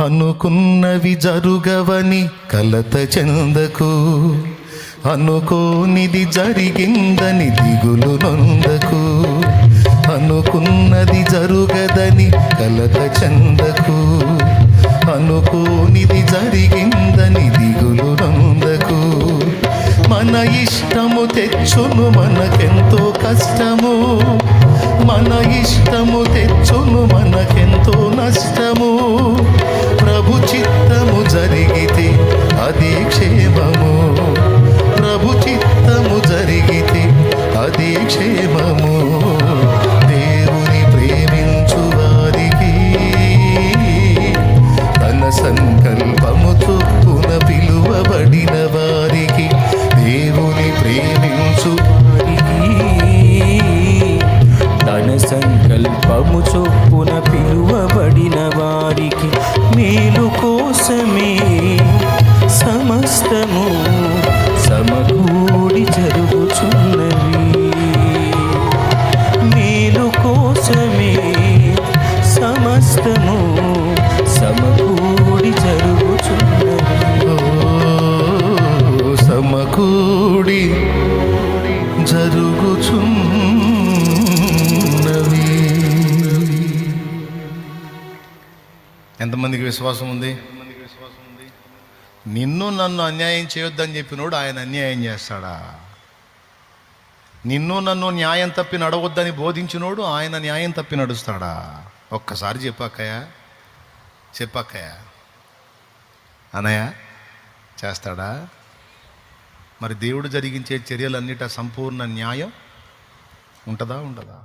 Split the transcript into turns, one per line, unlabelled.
అనుకున్నవి జరుగవని కలత చెందకు. అనుకోనిది జరిగిందని దిగులు నొందకు. అనుకున్నది జరుగదని కలత చెందకు. అనుకోనిది జరిగిందని దిగులు నొందకు. మన ఇష్టము తెచ్చును మనకెంతో కష్టం క్షేమము దేవుని ప్రేమించు వారికి తన సంకల్పము చొప్పున పిలువబడిన వారికి దేవుని ప్రేమించు
తన సంకల్పము చొప్పున పిలువబడిన వారికి మేలు కోసమే సమస్తము సమకూడి
జరుగుచున్నది. ఎంతమందికి విశ్వాసం ఉంది? నిన్ను నన్ను అన్యాయం చేయొద్దని చెప్పినోడు ఆయన అన్యాయం చేస్తాడా? నిన్ను నన్ను న్యాయం తప్పి నడవద్దని బోధించినోడు ఆయన న్యాయం తప్పి నడుస్తాడా? ఒక్కసారి చెప్పాకయ్యా చెప్పాకయ్యా అనయ్య చేస్తాడా? మరి దేవుడు జరిగించే చర్యలన్నిట సంపూర్ణ న్యాయం ఉంటుందా ఉండదా?